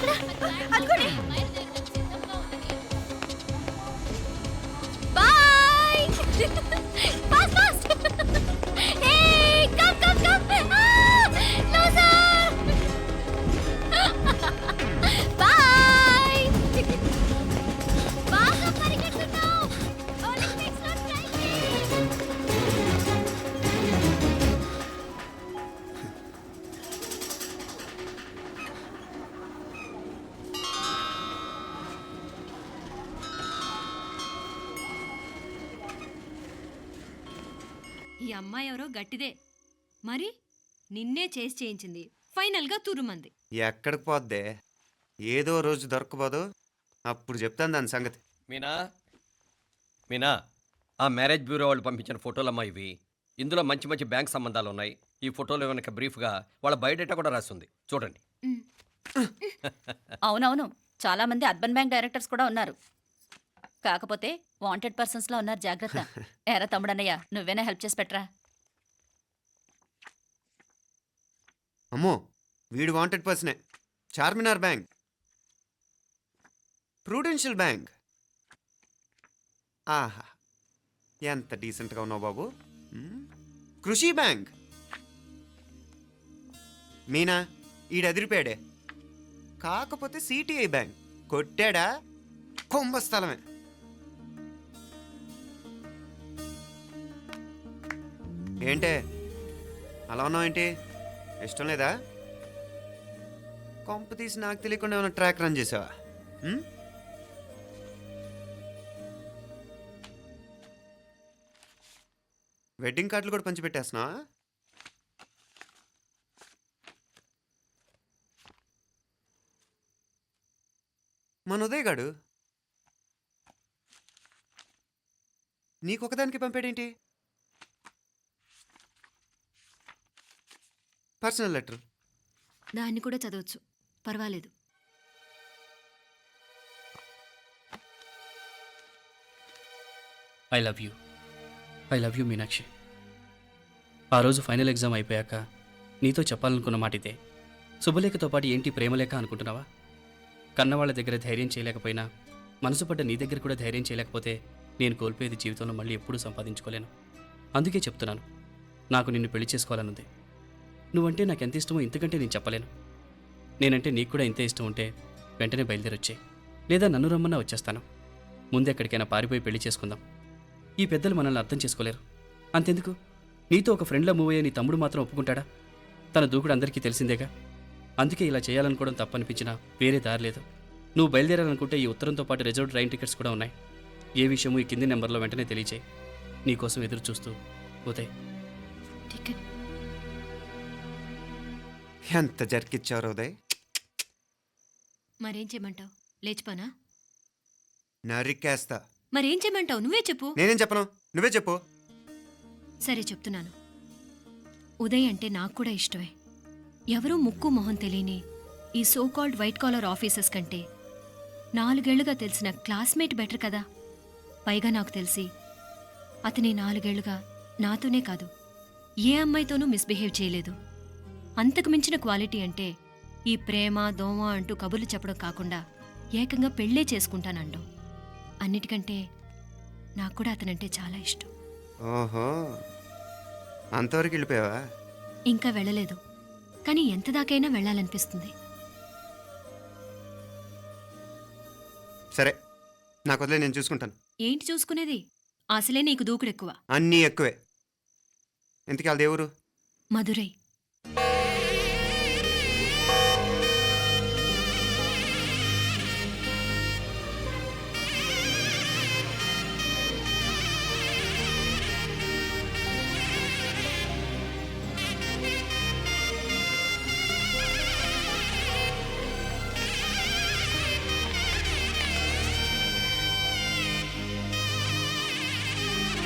Luggage ఇక్కడ అమ్మాయి ఎవరో గట్టిదే. మరి నిన్నే చేసి చేయించింది. ఫైనల్గా తురుమంది. ఎక్కడికి పోద్దే? ఏదో రోజు దొరకబోదు. అప్పుడు చెప్తాను దాని సంగతి. మీనా? మీనా? ఆ మ్యారేజ్ బ్యూరో వాళ్ళు పంపించిన ఫోటోలమ్మా ఇవి. ఇందులో మంచి మంచి బ్యాంక్ సంబంధాలు ఉన్నాయి. ఈ ఫోటోలో వెనక బ్రీఫ్గా వాళ్ళ బయోడేటా కూడా రాస్తుంది చూడండి. అవునవును. చాలా మంది అర్బన్ బ్యాంక్ డైరెక్టర్స్ కూడా ఉన్నారు. కాకపోతే వాంటెడ్ పర్సన్స్లో ఉన్నారు జాగ్రత్త. ఎరా తమ్ముడన్నయ్య నువ్వేనా హెల్ప్ చేసి పెట్టరా? అమ్మో వీడు వాంటెడ్ పర్సనే చార్మినార్ బ్యాంక్. Prudential bank. ఆహా ఎంత డీసెంట్గా ఉన్నావు బాబు. కృషి బ్యాంక్. మీనా ఈడదిరిపాడే ఎదిరిపోయాడే. కాకపోతే సిటిఐ బ్యాంక్. కొట్టాడా? కుంభస్థలమే ఏంటే? అలా ఉన్నావు ఏంటి ఇష్టం లేదా? కొంప తీసి నాకు తెలియకుండా ఏమైనా ట్రాక్ రన్ చేసావా? వెడ్డింగ్ కార్డులు కూడా పంచిపెట్టేస్తున్నావా? మన ఉదయ్ గాడు? నీకొకదానికి పంపాడేంటి? Personal letter. దాన్ని కూడా చదవచ్చు. పర్వాలేదు. I love you. I love you Meenakshi. ఆ రోజు ఫైనల్ ఎగ్జామ్ అయిపోయాక నీతో చెప్పాలనుకున్న మాట ఇదే. శుభలేఖతో పాటు ఏంటి ప్రేమలేఖ అనుకుంటున్నావా? కన్నవాళ్ళ దగ్గర ధైర్యం చేయలేకపోయినా మనసు పడ్డ నీ దగ్గర కూడా ధైర్యం చేయలేకపోతే నేను కోల్పోయేది జీవితంలో మళ్ళీ ఎప్పుడూ సంపాదించుకోలేను. అందుకే చెప్తున్నాను నాకు నిన్ను పెళ్ళి చేసుకోవాలనుంది. నువ్వంటే నాకు ఎంత ఇష్టమో ఇంతకంటే నేను చెప్పలేను. నేనంటే నీకు కూడా ఇంతే ఇష్టం ఉంటే వెంటనే బయలుదేరొచ్చే. లేదా నన్ను రమ్మన్నా వచ్చేస్తాను. ముందే ఎక్కడికైనా పారిపోయి పెళ్ళి చేసుకుందాం. ఈ పెద్దలు మనల్ని అర్థం చేసుకోలేరు. అంతెందుకు? నీతో ఒక ఫ్రెండ్లా మూవ్ అయ్యే నీ తమ్ముడు మాత్రం ఒప్పుకుంటాడా? తన దూకుడు అందరికీ తెలిసిందేగా? అందుకే ఇలా చేయాలనుకోవడం తప్పనిపించినా వేరే దారి లేదు. నువ్వు బయలుదేరాలనుకుంటే ఈ ఉత్తరంతో పాటు రిజర్వ్ ట్రైన్ టికెట్స్ కూడా ఉన్నాయి. ఏ విషయమూ ఈ కింది నెంబర్లో వెంటనే తెలియచేయి. నీకోసం ఎదురు చూస్తూ ఉదయ్. టికెట్ ఎంత జరికిచ్చారు ఉదయ్. మరేం చేయమంటావు? లేచిపోనా? నరికేస్తా. మరేం చేయమంటావు? నువ్వే చెప్పు. నేనేం చెప్పను? నువ్వే చెప్పు. సరే చెప్తున్నాను. ఉదయ్ అంటే నాకు కూడా ఇష్టమే. ఎవరూ ముక్కు మొహం తెలియని ఈ so called white collar officers కంటే నాలుగేళ్ళుగా తెలిసిన క్లాస్మేట్ బెటర్ కదా? పైగా నాకు తెలిసి అతని నాలుగేళ్ళుగా నాతోనే కాదు ఏ అమ్మాయితోనూ మిస్బిహేవ్ చేయలేదు. అంతకు మించిన క్వాలిటీ అంటే ఈ ప్రేమ దోమ అంటూ కబుర్లు చెప్పడం కాకుండా ఏకంగా పెళ్ళే చేసుకుంటానండం. అన్నిటికంటే నాకు కూడా అతనంటే చాలా ఇష్టం. ఓహో. అంతవరకు వెళ్ళిపోయావా? ఇంకా వెళ్ళలేదు. కానీ ఎంత దాకైనా వెళ్ళాలనిపిస్తుంది. సరే. నాకు వదిలే నేను చూసుకుంటాను. ఏంటి చూసుకునేది? అసలే నీకు దూకుడెక్కువ. అన్నీ ఎక్కువే. ఇంతకీ వాళ్ళ దేవురు మధురై.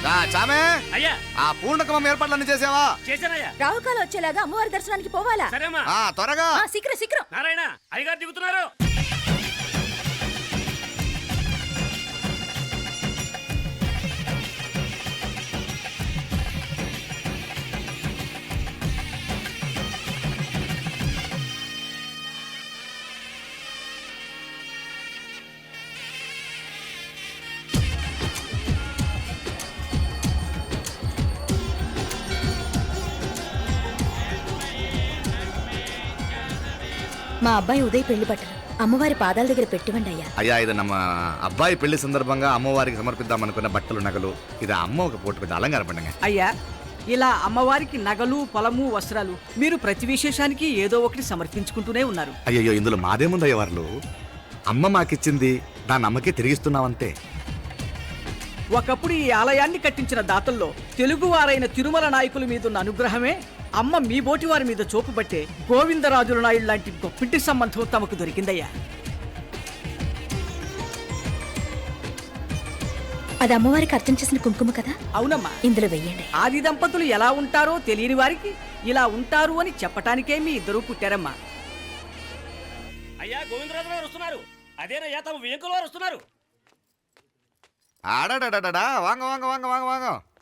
చామే. అయ్యా. ఆ పూర్ణకమం ఏర్పాట్లన్నీ చేసావా? చేశానయ్యా. రాహుకాలు వచ్చేలాగా అమ్మవారి దర్శనానికి పోవాలా? సరేమ్మా ఆ త్వరగా. శీఘ్రం శీఘ్రం. నారాయణ అయ్యగారు దిగుతున్నారు. మా అబ్బాయి ఉదయ్ పెళ్ళి బట్టలు అమ్మవారి పాదాల దగ్గర పెట్టివండి అయ్యా. అయ్యా ఇది నమ్మ అబ్బాయి పెళ్ళి సందర్భంగా అమ్మవారికి సమర్పిద్దాం అనుకున్న బట్టలు నగలు ఇది అమ్మ ఒక పూట పెద్ద అలంకార పండుగ. అయ్యా ఇలా అమ్మవారికి నగలు పొలము వస్త్రాలు మీరు ప్రతి విశేషానికి ఏదో ఒకటి సమర్పించుకుంటూనే ఉన్నారు. అయ్యయ్యో ఇందులో మాదేముందయ్య వాళ్ళు అమ్మ మాకిచ్చింది దాన్ని అమ్మకే తిరిగిస్తున్నామంతే ఒకప్పుడు ఈ ఆలయాన్ని కట్టించిన దాతల్లో తెలుగువారైన తిరుమల నాయకుల మీదున్న అనుగ్రహమే అమ్మ మీ బోటి వారి మీద చూపుబట్టే గోవిందరాజుల నాయుడు లాంటి గొప్పింటి సంబంధం తమకు దొరికిందయ్యా. అది అమ్మవారికి అర్చన చేసిన కుంకుమ కదా? అవునమ్మా. ఇందులో వెయ్యండి. ఆది దంపతులు ఎలా ఉంటారో తెలియని వారికి ఇలా ఉంటారు అని చెప్పటానికే మీ ఇద్దరూ పుట్టారమ్మా. అయ్యా గోవిందరాజు గారు వస్తున్నారు. అదేనయ్యా తమ వెంకుల వారు వస్తున్నారు. ఆడాడాడా వాంగ వాంగ వాంగ వాంగ వాంగ.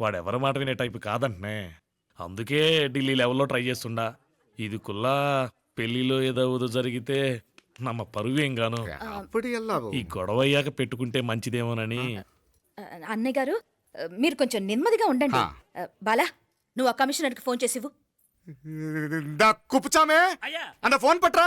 వాడెవరి మాట వినే టైపు కాదంటనే. అందుకే ఢిల్లీ లెవెల్లో ట్రై చేస్తుండా. ఇది కుల్లా పెళ్ళిలో ఏదో జరిగితే నమ్మ పరువేం గాను? ఈ గొడవ అయ్యాక పెట్టుకుంటే మంచిదేమోనని. అన్నయ్య గారు మీరు కొంచెం నెమ్మదిగా ఉండండి. బాలా నువ్వు ఆ కమిషనర్కి ఫోన్ కుప్పుచామే అయ్యా. అన్న ఫోన్ పట్రా.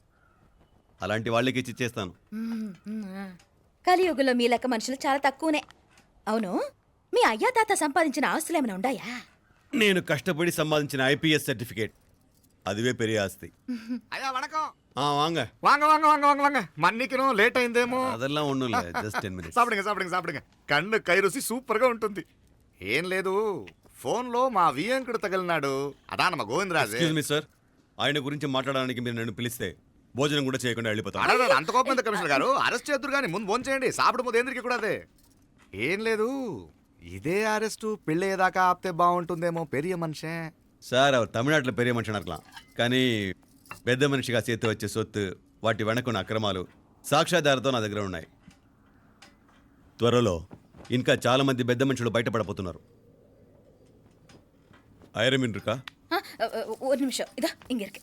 అలాంటి వాళ్ళకి ఇచ్చి చేస్తాను కలియుగంలో మీ లెక్క మనుషులు చాలా తక్కువనే. అవును మీ అయ్యా తాత సంపాదించిన ఆస్తులు ఏమైనా ఉన్నాయా నేను కష్టపడి సంపాదించిన ఐపీఎస్ సర్టిఫికేట్. అదివే పెరి ఆస్తి. అయ్యా வணக்கம் ఆ వాంగ. వాంగ వాంగ వాంగ వాంగ వాంగ. మన్నికిను లేట్ అయిందేమో. అదెల్లా ஒண்ணும் జస్ట్ 10 మినిట్స్. సాపడంగా సాపడంగా సాపడంగా కన్ను కైరుసి సూపర్గా ఉంటుంది. ఏం లేదు ఫోన్లో మా వియంకుడు తగిలినాడు. అదానమ్మ గోవిందరాజు. Excuse me sir. ఆయన గురించి మాట్లాడడానికి మీరు నన్ను పిలిస్తే భోజనం కూడా చేయకుండా వెళ్ళిపోతాను అడగడు, అంత కోపం ఎందుకు కమిషనర్ గారు అరెస్ట్ చేద్దరు కానీ ముందు ఫోన్ చేయండి సాపిడు ముందు ఎందుకు కూడా అదే ఏం లేదు ఇదే అరెస్టు పెళ్ళయ్యేదాకా ఆపితే బాగుంటుందేమో పెరియ మనిషే సార్ அவர் தமிழ்நாட்டில் பெரிய మనిషి అనర్కలాం కానీ పెద్ద మనిషిగా చేతి వచ్చే సొత్తు వాటి వెనకున్న అక్రమాలు సాక్ష్యాధారతో నా దగ్గర ఉన్నాయి త్వరలో ఇంకా చాలా మంది పెద్ద మనుషులు బయటపడబోతున్నారు ఐరమిన్ రుకా ఆ, ఆ, ఒక నిమిషం ఇదా ఇంగిరికి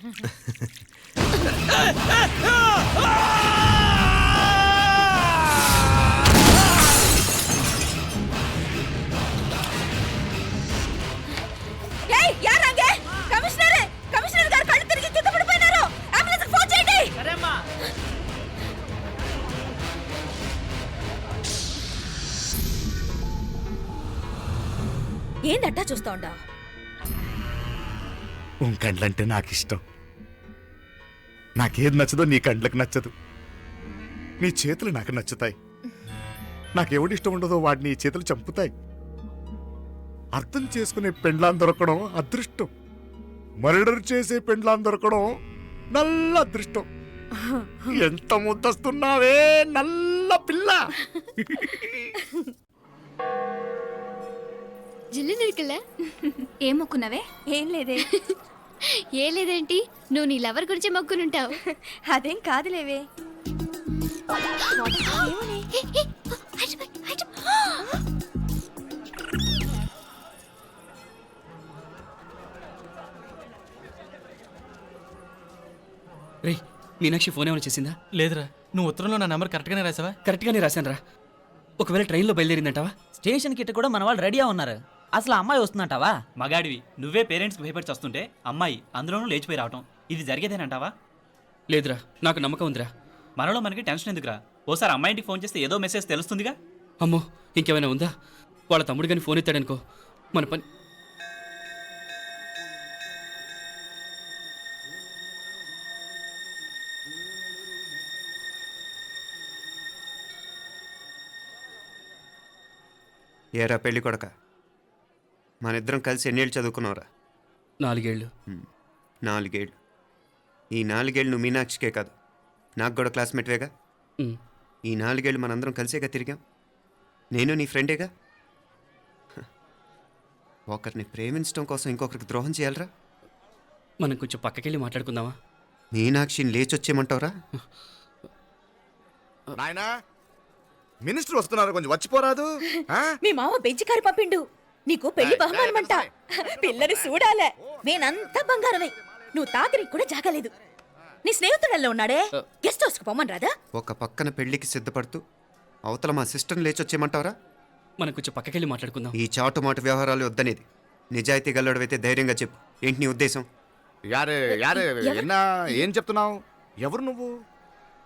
యారాంగే కమిషనర్ కమిషనర్ గారు కళ్ళు తిరిగి కింద పడిపోయినారు అంబులెన్స్ ఫోన్ చేయండి సరేమ్మా ఏందట్టా చూస్తా ఉండా? ఉన్ కండ్లంటే నాకు ఇష్టం నాకేది నచ్చదో నీ కండ్లకు నచ్చదు. నీ చేతులు నాకు నచ్చుతాయి. నాకెవడి ఇష్టం ఉండదో వాడిని నీ చేతులు చంపుతాయి. అర్థం చేసుకునే పెండ్లాం దొరకడం అదృష్టం. మర్డర్ చేసే పెండ్లాం దొరకడం నల్ల అదృష్టం. ఎంత ముద్దస్తున్నావే నల్ల పిల్ల! జిల్లు నిరుకులే ఏం మొక్కున్నావే? ఏం లేదే. ఏ లేదేంటి? నువ్వు నీ లవర్ గురించి మొక్కునుంటావు. అదేం కాదులేవే. రే మీనాక్షి ఫోన్ ఏమైనా చేసిందా? లేదురా నువ్వు ఉత్తరంలో నా నెంబర్ కరెక్ట్గానే రాసావా? కరెక్ట్గానే రాశాను రా ఒకవేళ ట్రైన్లో బయలుదేరిందంటావా? స్టేషన్ ఇట్ట కూడా మన వాళ్ళు రెడీగా ఉన్నారు. అసలు అమ్మాయి వస్తుందంటావా? మగాడివి. నువ్వే పేరెంట్స్కి భయపడి వస్తుంటే అమ్మాయి అందులోనూ లేచిపోయి రావటం. ఇది జరిగేదేనంటావా లేదురా. నాకు నమ్మకం ఉందిరా. మనలో మనకి టెన్షన్ ఎందుకురా? ఓసారి అమ్మాయి ఇంటికి ఫోన్ చేస్తే ఏదో మెసేజ్ తెలుస్తుందిగా? అమ్మో ఇంకేమైనా ఉందా? వాళ్ళ తమ్ముడు కానీ ఫోన్ ఎత్తాడనుకో. మన పని ఏరా పెళ్ళి కొడక? మన ఇద్దరం కలిసి ఎన్నేళ్ళు చదువుకున్నావురా? నాలుగేళ్ళు. నాలుగేళ్ళు. ఈ నాలుగేళ్ళు నువ్వు మీనాక్షికే కాదు. నాకు కూడా క్లాస్మేట్వేగా. ఈ నాలుగేళ్ళు మనందరం కలిసేగా తిరిగాం. నేను నీ ఫ్రెండేగా. ఒకరిని ప్రేమించడం కోసం ఇంకొకరికి ద్రోహం చేయాలరా? మనం కొంచెం పక్కకెళ్ళి మాట్లాడుకుందామా? మీనాక్షిని లేచొచ్చేయమంటావురా? నాయనా మినిస్టర్ వస్తున్నారు కొంచెం వచ్చిపోరాదు. ఆ? మీ మామ బెంచి కారు పంపిండు. నీకు పెళ్ళి బహుమానమంట. పిల్లని చూడాలే నేనంతా బంగారమే. నువ్వు తాకరికి కూడా జాగలేదు. నీ స్నేహితుడల్లో ఉన్నాడే? గెస్ట్ హౌస్కి పొమ్మని రాదా ఒక పక్కన పెళ్ళికి సిద్ధపడుతూ అవతల మా సిస్టర్ని లేచొచ్చేయమంటావురా? మనం కొంచెం పక్కకెళ్ళి మాట్లాడుకుందాం. ఈ చాటుమాటు వ్యవహారాలు వద్దనేది. నిజాయితీ గల్లడవైతే ధైర్యంగా చెప్పు. ఏంటి నీ ఉద్దేశం? యారే యారే ఎన్నా ఏం చెప్తున్నావు? ఎవరు నువ్వు?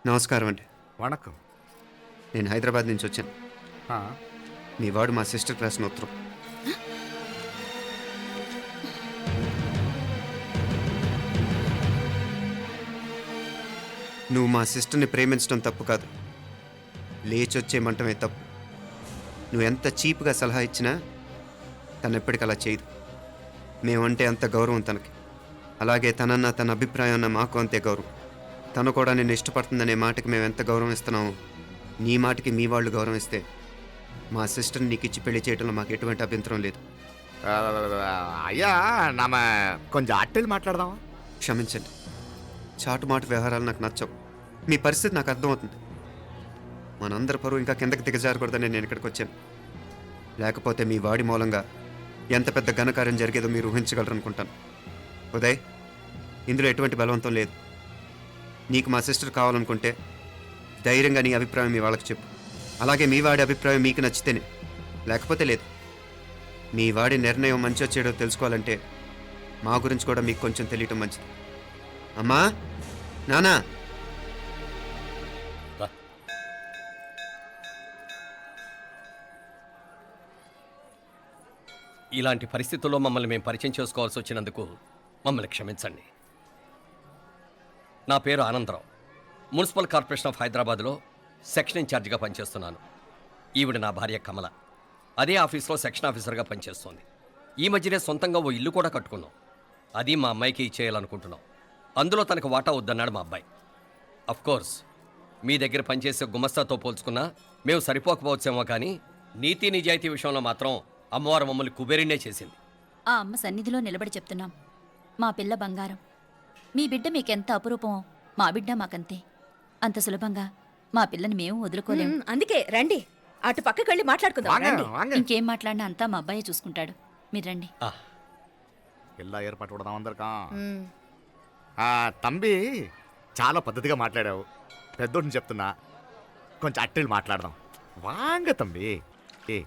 నమస్కారం అండి. వణకం. నేను హైదరాబాద్ నుంచి వచ్చాను. ఆ, మీ వాడు మా సిస్టర్ ప్రశ్న ఉత్తరం నువ్వు మా సిస్టర్ని ప్రేమించడం తప్పు కాదు. లేచొచ్చేయమంటమే తప్పు. నువ్వు ఎంత చీప్గా సలహా ఇచ్చినా తను ఎప్పటికీ అలా చేయదు. మేమంటే అంత గౌరవం తనకి. అలాగే తనన్న తన అభిప్రాయం అన్న మాకు అంతే గౌరవం. తను కూడా నిన్ను ఇష్టపడుతుందనే మాటకి మేము ఎంత గౌరవం ఇస్తున్నామో నీ మాటకి మీ వాళ్ళు గౌరవం ఇస్తే మా సిస్టర్ని నీకు ఇచ్చి పెళ్ళి చేయడంలో మాకు ఎటువంటి అభ్యంతరం లేదు. అయ్యా నామ కొంచెం అట్టెలు మాట్లాడదామా? క్షమించండి. చాటుమాటు వ్యవహారాలు నాకు నచ్చవు. మీ పరిస్థితి నాకు అర్థమవుతుంది. మనందరి పరువు ఇంకా కిందకి దిగజారకూడదని నేను ఇక్కడికి వచ్చాను. లేకపోతే మీ వాడి మూలంగా ఎంత పెద్ద ఘనకార్యం జరిగేదో మీరు ఊహించగలరనుకుంటాను. ఉదయ్ ఇందులో ఎటువంటి బలవంతం లేదు. నీకు మా సిస్టర్ కావాలనుకుంటే ధైర్యంగా నీ అభిప్రాయం మీ వాళ్ళకి చెప్పు. అలాగే మీ వాడి అభిప్రాయం మీకు నచ్చితేనే. లేకపోతే లేదు. మీ వాడి నిర్ణయం మంచి చెడో తెలుసుకోవాలంటే మా గురించి కూడా మీకు కొంచెం తెలియటం మంచిది. అమ్మా? నానా? ఇలాంటి పరిస్థితుల్లో మమ్మల్ని మేము పరిచయం చేసుకోవాల్సి వచ్చినందుకు మమ్మల్ని క్షమించండి. నా పేరు ఆనందరావు. మున్సిపల్ కార్పొరేషన్ ఆఫ్ హైదరాబాద్లో సెక్షన్ ఇన్ఛార్జిగా పనిచేస్తున్నాను. ఈవిడ నా భార్య కమల. అదే ఆఫీస్లో సెక్షన్ ఆఫీసర్గా పనిచేస్తోంది. ఈ మధ్యనే సొంతంగా ఓ ఇల్లు కూడా కట్టుకున్నాం. అది మా అమ్మాయికి ఇచ్చేయాలనుకుంటున్నాం. అందులో తనకు వాటా వద్దన్నాడు మా అబ్బాయి. అఫ్ కోర్స్ మీ దగ్గర పనిచేసే గుమస్తాతో పోల్చుకున్నా మేము సరిపోకపోవచ్చేమో కానీ నీతి నిజాయితీ విషయంలో మాత్రం అమ్మవారు మమ్మల్ని కుబేరినే చేసింది. ఆ అమ్మ సన్నిధిలో నిలబడి చెప్తున్నాం. మా పిల్ల బంగారం. మీ బిడ్డ మీకెంత అపురూపమో మా బిడ్డ మాకంతే. అంత సులభంగా మా పిల్లని మేము వదులుకోలేము అందుకే రండి. అటు పక్కకి వెళ్ళి మాట్లాడుకుందాం. రండి. ఇంకేం మాట్లాడినా అంతా మా అబ్బాయే చూసుకుంటాడు. మీరు రండి. ఉమ్. ఆ, తంబి చాలా పద్ధతిగా మాట్లాడావు. పెద్దోడిని చెప్తున్నా. కొంచెం అట్టెలు మాట్లాడదాం. వాంగ తంబి ఏ.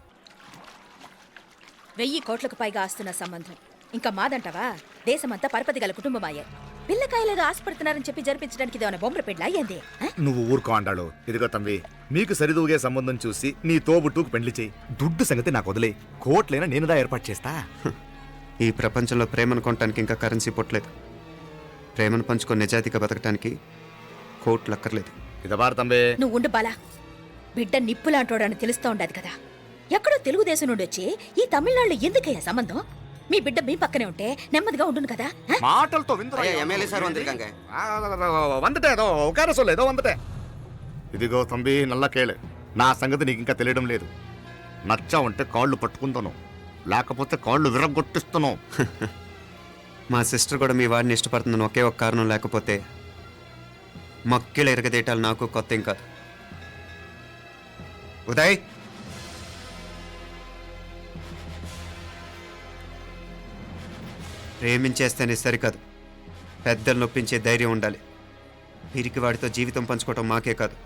వెయ్యి కోట్లకు పైగా ఆస్తున్న సంబంధం. ఇంకా మాదంటావా? దేశమంతా పరపతి గల కుటుంబమాయే. పిల్లకాయలేదో ఆశపడుతున్నారని చెప్పి జరిపించడానికి ఇదేమైనా బొమ్మర పెళ్ళి అయ్యింది నువ్వు ఊరుకో అంటాడు ఇదిగో తంబి మీకు సరిదూగే సంబంధం చూసి నీ తోబుట్టుకు పెళ్ళి చేయి. దుడ్డు సంగతి నాకు వదిలే కోట్లైనా నేనుదా ఏర్పాటు చేస్తా? ఈ ప్రపంచంలో ప్రేమను కొనడానికి ఇంకా కరెన్సీ పుట్టలేదు. ప్రేమను పంచుకొని నిజాయితీగా బతకడానికి కోట్లు అక్కర్లేదు. ఇదబారు తంబే. నువ్వు ఉండు బాలా. బిడ్డ నిప్పులాంటోడని తెలుస్తూ ఉండదు కదా. ఎక్కడో తెలుగుదేశం నుండి వచ్చి ఈ తమిళనాడులో ఎందుకయ్యా సంబంధం? మీ బిడ్డ మీ పక్కనే ఉంటే నెమ్మదిగా ఉండును కదా ఏదో? వందటే ఇదిగో తంబి నల్ల కేళు. నా సంగతి నీకు ఇంకా తెలియడం లేదు. నచ్చా ఉంటే కాళ్ళు పట్టుకుంటాను లేకపోతే కాళ్ళు విరగొట్టిస్తాను మా సిస్టర్ కూడా మీ వాడిని ఇష్టపడుతుందని ఒకే ఒక కారణం లేకపోతే మక్కిల ఎరగదీయటాలు నాకు కొత్త ఏం కాదు. ఉదయ్! ప్రేమించేస్తేనే సరికాదు. పెద్దలు నొప్పించే ధైర్యం ఉండాలి. వీరికి వాడితో జీవితం పంచుకోవటం మాకే కాదు.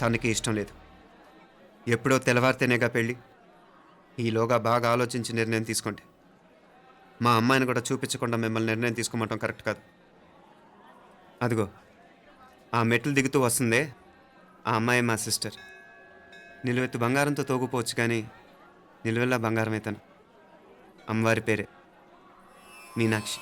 తనకి ఇష్టం లేదు. ఎప్పుడో తెల్లవారితేనేగా పెళ్ళి. ఈలోగా బాగా ఆలోచించి నిర్ణయం తీసుకోండి. మా అమ్మాయిని కూడా చూపించకుండా మిమ్మల్ని నిర్ణయం తీసుకోమటం కరెక్ట్ కాదు. అదిగో ఆ మెట్లు దిగుతూ వస్తుందే ఆ అమ్మాయి మా సిస్టర్. నిలువెత్తు బంగారంతో తోగుపోవచ్చు కానీ నిలువెల్లా బంగారం అమ్మవారి పేరే మీనాక్షి.